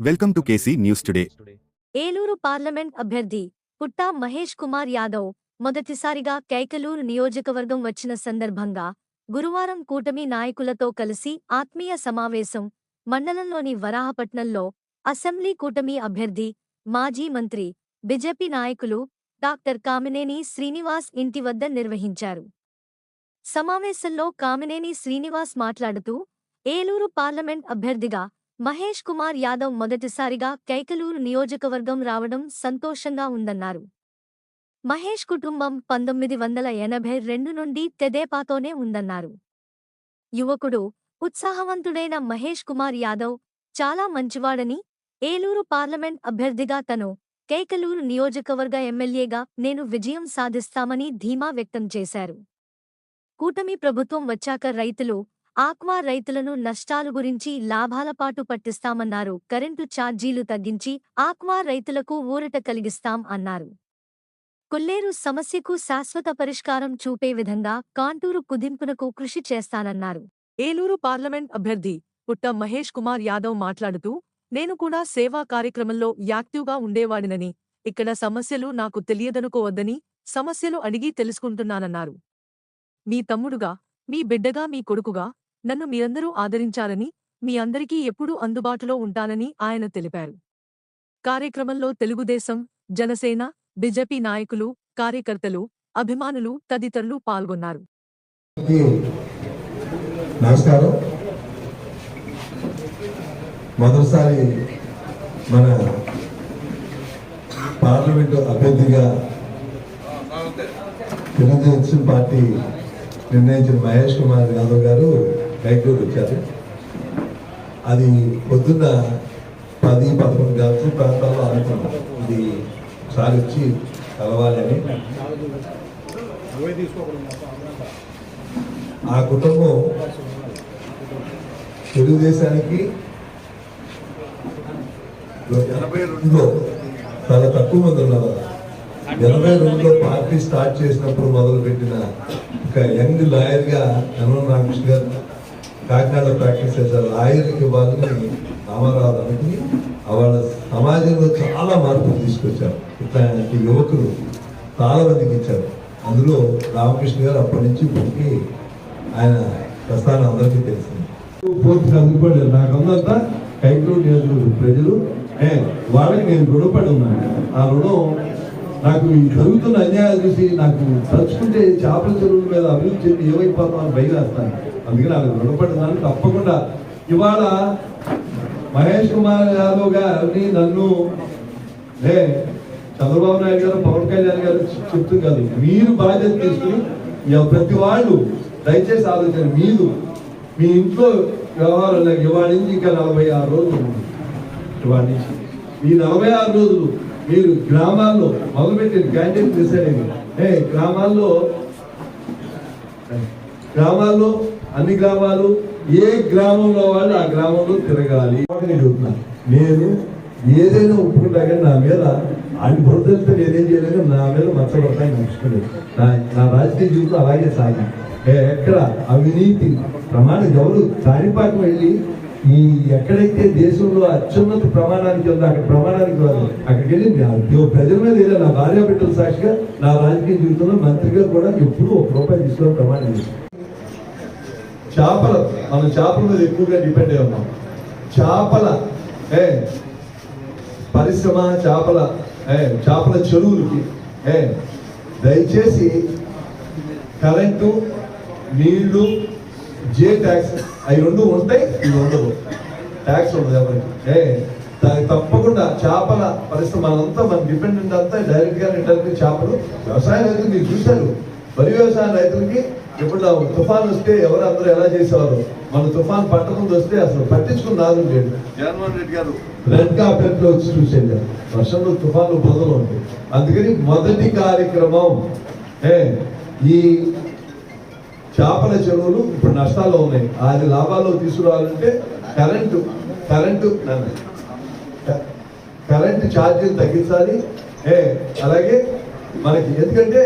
Welcome to KC news today. Eluru parliament అభ్యర్థి పుట్టా మహేష్ కుమార్ యాదవ్ మొదటిసారిగా కైకలూరు నియోజకవర్గం వచ్చిన సందర్భంగా గురువారం కూటమి నాయకులతో కలిసి ఆత్మీయ సమావేశం మండలంలోని వరాహపట్నంలో అసెంబ్లీ కూటమి అభ్యర్థి మాజీ మంత్రి బీజేపీ నాయకులు డాక్టర్ కామినేని శ్రీనివాస్ ఇంటి వద్ద నిర్వహించారు. సమావేశంలో కామినేని శ్రీనివాస్ మాట్లాడుతూ ఏలూరు పార్లమెంట్ అభ్యర్థిగా మహేష్ కుమార్ యాదవ్ మొదటిసారిగా కైకలూరు నియోజకవర్గం రావడం సంతోషంగా ఉందన్నారు. మహేష్ కుటుంబం పంతొమ్మిది వందల ఎనభై రెండు నుండి తెదేపాతోనే ఉందన్నారు. యువకుడు ఉత్సాహవంతుడైన మహేష్ కుమార్ యాదవ్ చాలా మంచివాడని ఏలూరు పార్లమెంట్ అభ్యర్థిగా తను కైకలూరు నియోజకవర్గ ఎమ్మెల్యేగా నేను విజయం సాధిస్తామని ధీమా వ్యక్తం చేశారు. కూటమి ప్రభుత్వం వచ్చాక రైతులు ఆక్వా రైతులను నష్టాలు గురించి లాభాల పాటు పట్టిస్తామన్నారు. కరెంటు ఛార్జీలు తగ్గించి ఆక్వా రైతులకు ఊరట కలిగిస్తాం అన్నారు. కొల్లేరు సమస్యకు శాశ్వత పరిష్కారం చూపే విధంగా కాంటూరు కుదింపునకు కృషి చేస్తానన్నారు. ఏలూరు పార్లమెంట్ అభ్యర్థి పుట్ట మహేష్ కుమార్ యాదవ్ మాట్లాడుతూ నేను కూడా సేవా కార్యక్రమంలో యాక్టివ్గా ఉండేవాడినని ఇక్కడ సమస్యలు నాకు తెలియదనుకోవద్దని సమస్యలు అడిగి తెలుసుకుంటున్నానన్నారు. మీ తమ్ముడుగా మీ బిడ్డగా మీ కొడుకుగా నన్ను మీరందరూ ఆదరించాలని మీ అందరికీ ఎప్పుడూ అందుబాటులో ఉంటానని ఆయన తెలిపారు. కార్యక్రమంలో తెలుగుదేశం జనసేన బీజేపీ నాయకులు కార్యకర్తలు అభిమానులు తదితరులు పాల్గొన్నారు. నమస్కారం. మొదటిసారి మన పార్లమెంటు అభ్యర్థిగా తెలుగుదేశం పార్టీ నిర్ణయించిన మహేష్ కుమార్ యాదవ్ గారు కైకూరు వచ్చారు. అది పొద్దున్న పది పదకొండు గంటల ప్రాంతాల్లో అనుకున్నాం ఇది సార్ వచ్చి కలవాలని. ఆ కుటుంబం తెలుగుదేశానికి ఎనభై రెండులో చాలా తక్కువ మంది ఉన్నారు. ఎనభై రెండులో పార్టీ స్టార్ట్ చేసినప్పుడు మొదలుపెట్టిన ఒక యంగ్ లాయర్గా యనమల రామకృష్ణ గారు కాకినాడలో ప్రాక్టీస్ చేశారు లాయర్కి వాళ్ళని రామారావు వాళ్ళ సమాజంలో చాలా మార్పులు తీసుకొచ్చారు. ఇట్లాంటి యువకులు చాలా మందికి ఇచ్చారు. అందులో రామకృష్ణ గారు అప్పటి నుంచి ఇప్పటికి ఆయన ప్రస్థానం అందరికీ తెలిసింది. పూర్తిగా అందుకోలేదు నాకు అందంతా కైకూరు నియోజకవర్గ ప్రజలు వాళ్ళకి నేను రుణపడి ఉన్నాను. ఆ రుణం నాకు ఈ జరుగుతున్న అన్యాయాలు చూసి నాకు తలుచుకుంటే చేపల చెరువుల మీద అభివృద్ధి చెంది ఏమైపోతామని భయవేస్తాను అందుకే నాకు రుణపడ్డదాన్ని తప్పకుండా ఇవాళ మహేష్ కుమార్ యాదవ్ గారిని నన్ను లే చంద్రబాబు నాయుడు గారు పవన్ కళ్యాణ్ గారు చెప్తూ కాదు మీరు బాధ్యత తీసుకుని ప్రతి వాళ్ళు దయచేసి ఆలోచన మీరు మీ ఇంట్లో వ్యవహారం ఇవాళ నుంచి ఇంకా నలభై ఆరు రోజులు ఉంది. ఇవాళ నుంచి. ఈ నలభై ఆరు రోజులు మీరు గ్రామాల్లో మొదలుపెట్టిన క్యాంటీన్ డిసైడ్ ఏ గ్రామాల్లో గ్రామాల్లో అన్ని గ్రామాలు ఏ గ్రామంలో వాళ్ళు ఆ గ్రామంలో తిరగాలి. నేను చెబుతున్నాను నేను ఏదైనా ఒప్పుకుంటా కానీ నా మీద అన్ని బురదలతో నేనేం చేయలేదు నా మీద మచ్చబడతాయి నడుచుకోలేదు నా నా రాజకీయ జీవితం అలాగే సాగి ఎక్కడ అవినీతి ప్రమాణ ఎవరు కాణిపాకం వెళ్ళి ఈ ఎక్కడైతే దేశంలో అత్యున్నత ప్రమాణానికి ఉందో అక్కడ ప్రమాణానికి వాళ్ళు అక్కడికి వెళ్ళి నా- ప్రజల మీద వెళ్ళా నా భార్య బిడ్డల సాక్షిగా నా రాజకీయ జీవితంలో మంత్రిగా కూడా ఎప్పుడూ ఒక రూపాయి తీసుకొని ప్రమాణం చేశాను చేపల మనం చేపల మీద ఎక్కువగా డిపెండ్ అయి ఉన్నాం. చేపల ఏ పరిశ్రమ చేపల ఏ చేపల చెరువులకి ఏ దయచేసి కరెంటు నీళ్ళు జే ట్యాక్స్ అవి రెండు ఉంటాయి ఇవి ఉండవు. ట్యాక్స్ ఉండదు ఎవరికి. ఏ తప్పకుండా చేపల పరిశ్రమ అంతా మన డిపెండెంట్ అంతా డైరెక్ట్గా చేపలు. వ్యవసాయ రైతులు మీరు చూశారు. వరి వ్యవసాయ రైతులకి ఇప్పుడు తుఫాన్ వస్తే ఎవరు అందరూ ఎలా చేసేవారు? మన తుఫాన్ పట్ట ముందు వస్తే అసలు పట్టించుకుని నాదు లేడు జగన్మోహన్ రెడ్డి గారు. రెడ్ కార్పెట్లో వచ్చి చూసేది. వర్షంలో తుఫాన్లు బురదలు ఉంటాయి. అందుకని మొదటి కార్యక్రమం ఏ ఈ చేపల చెరువులు ఇప్పుడు నష్టాల్లో ఉన్నాయి. అది లాభాల్లో తీసుకురావాలంటే కరెంటు కరెంటు కరెంటు ఛార్జీలు తగ్గించాలి. ఏ అలాగే మనకి ఎందుకంటే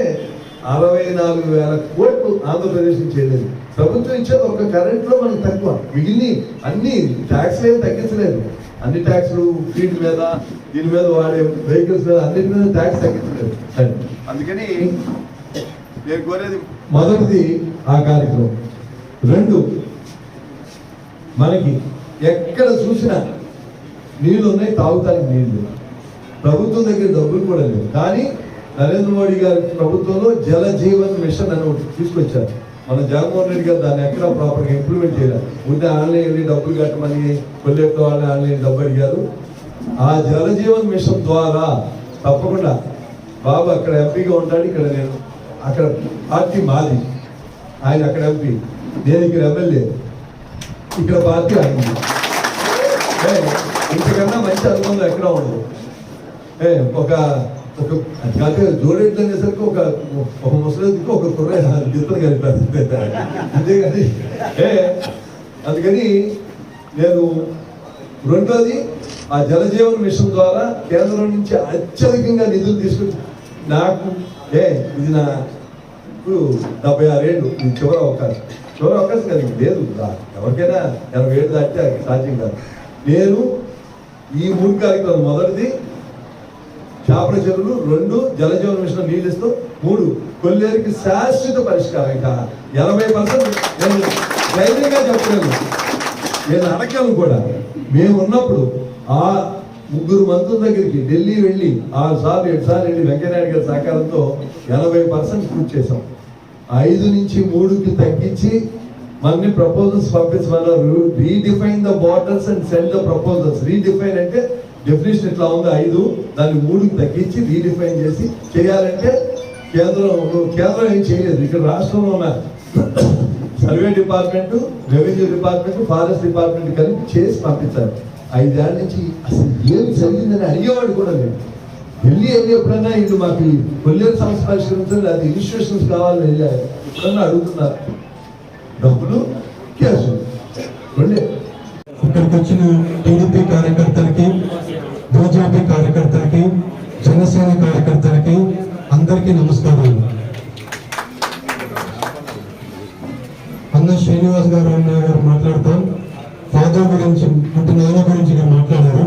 అరవై నాలుగు వేల కోట్లు ఆంధ్రప్రదేశ్ నుంచి వెళ్ళింది ప్రభుత్వం ఇచ్చేది ఒక కరెంట్లో మనకు తక్కువ. మిగిలిన అన్ని ట్యాక్స్ ఏం తగ్గించలేదు. అన్ని ట్యాక్స్లు ఫీడ్ మీద దీని మీద వాడే వెహికల్స్ మీద అన్నిటి మీద ట్యాక్స్ తగ్గించలేదు. అందుకని నేను కోరేది మొదటిది ఆ కార్యక్రమం. రెండు మనకి ఎక్కడ చూసినా నీళ్ళు ఉన్నాయి తాగుతానికి నీళ్ళు ప్రభుత్వం దగ్గర డబ్బులు కూడా లేవు. కానీ నరేంద్ర మోడీ గారి ప్రభుత్వంలో జల జీవన్ మిషన్ అని ఒకటి తీసుకొచ్చారు. మన జగన్మోహన్ రెడ్డి గారు దాన్ని ఎక్కడ ప్రాపర్గా ఇంప్లిమెంట్ చేయలేదు ఉంటే ఆన్లైన్ డబ్బులు కట్టమని కొల్లెట్ల వాళ్ళని ఆన్లైన్ డబ్బు అడిగారు. ఆ జల జీవన్ మిషన్ ద్వారా తప్పకుండా బాబు అక్కడ ఎంపీగా ఉంటాడు. ఇక్కడ నేను అక్కడ పార్టీ మాది. ఆయన అక్కడ ఎంపీ. నేను ఇక్కడ ఎమ్మెల్యే. ఇక్కడ పార్టీ ఆయన. ఏ, ఇంతకన్నా మంచి అనుబంధం ఎక్కడ ఉండదు. ఏ, ఒక ఒక అది కాక జోడెట్లు అనేసరికి ఒక ఒక ముసలికి ఒక కుర్ర ఇద్దరు కలిపారు. అంతేగాని ఏ అందుకని నేను రెండోది ఆ జలజీవన్ మిషన్ ద్వారా కేంద్రం నుంచి అత్యధికంగా నిధులు తీసుకుని నాకు ఏ ఇది నా ఇప్పుడు డెబ్బై ఆరేళ్ళు ఇది చివరి అవకాశం. చివరి అవకాశం కదా లేదు. ఎవరికైనా ఎనభై ఏడు దాటితే సాధ్యం కాదు. నేను ఈ మూడు కార్యక్రమం మొదటిది చేపల చెరువులు రెండు జలజీవన మిషన్ నీళ్ళు ఇస్తూ మూడు కొల్లేరుకి శాశ్వత పరిష్కారం. ఇంకా ఎనభై పర్సెంట్ నేను ధైర్యంగా చెప్పలేదు నేను అడగలను కూడా. మేము ఉన్నప్పుడు ఆ ముగ్గురు మంత్రుల దగ్గరికి ఢిల్లీ వెళ్ళి ఆరు సార్లు ఏడు సార్లు వెళ్ళి వెంకయ్యనాయుడు గారి సహకారంతో ఎనభై పర్సెంట్ పూర్తి చేసాం ఐదు నుంచి మూడుకి తగ్గించి మనని proposals పంపించమన్నారు. Redefine the borders and send the proposals redefine అంటే డెఫినేషన్ ఎట్లా ఉంది ఐదు. దాన్ని మూడుకి తగ్గించి రీడిఫైన్ చేసి చేయాలంటే కేంద్రం కేంద్రం ఏం చేయలేదు. ఇక్కడ రాష్ట్రంలో ఉన్న survey department revenue department forest department కలిపి చేసి పంపించాలి ఐదేళ్ళ నుంచి అసలు ఏం జరిగిందని అడిగేవాడు కూడా లేదు. వెళ్ళి వెళ్ళి ఎప్పుడైనా ఇటు మాకు కొల్లేరు సంస్థ పరిష్కరించాలి అది ఇన్స్టిట్యూషన్స్ కావాలని వెళ్ళారు ఎప్పుడన్నా అడుగుతున్నారు. డబ్బులు కేసులు రెండే. ఇక్కడికి వచ్చిన టీడీపీ కార్యకర్తలకి జనసేన కార్యకర్తలకి అందరికీ నమస్కారాలు. అన్న శ్రీనివాస్ గారు అన్న గారు మాట్లాడుతాం. ఫాదర్ గురించి అంటే నాన్న గురించి మాట్లాడారు.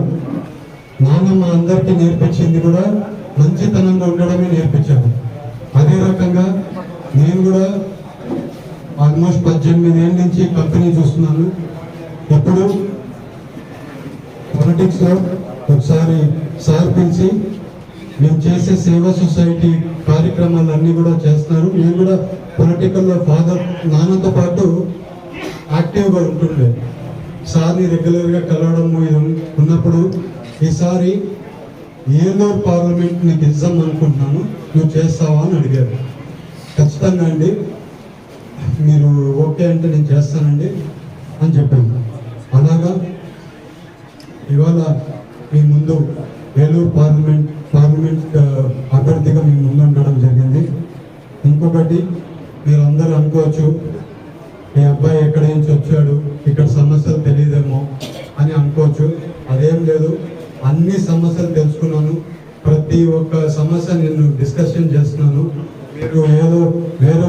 నాన్న మా అందరికీ నేర్పించింది కూడా మంచితనంగా ఉండడమే నేర్పించారు. అదే రకంగా నేను కూడా ఆల్మోస్ట్ పద్దెనిమిది ఏళ్ళ నుంచి కంపెనీ చూస్తున్నాను. ఎప్పుడు పాలిటిక్స్లో ఒకసారి సార్ పిలిచి మేము చేసే సేవా సొసైటీ కార్యక్రమాలన్నీ కూడా చేస్తున్నారు. నేను కూడా పొలిటికల్లో ఫాదర్ నాన్నతో పాటు యాక్టివ్గా ఉంటుండే. సార్ని రెగ్యులర్గా కలవడము కలవడం ఉన్నప్పుడు ఈసారి ఏలూరు పార్లమెంట్ నీకు ఇద్దాం అనుకుంటున్నాను. నువ్వు చేస్తావా అని అడిగారు. ఖచ్చితంగా అండి. మీరు ఓకే అంటే నేను చేస్తానండి అని చెప్పాను. అలాగా ఇవాళ మీ ముందు ఏలూరు పార్లమెంట్ పార్లమెంట్ అభ్యర్థిగా మేము ముందు ఉండడం జరిగింది. ఇంకొకటి మీరు అందరూ అనుకోవచ్చు మీ అబ్బాయి ఎక్కడి నుంచి వచ్చాడు? ఇక్కడ సమస్యలు తెలియదేమో అని అనుకోవచ్చు. అదేం లేదు అన్ని సమస్యలు తెలుసుకున్నాను. ప్రతి ఒక్క సమస్య నేను డిస్కషన్ చేస్తున్నాను. మీరు ఏదో వేరే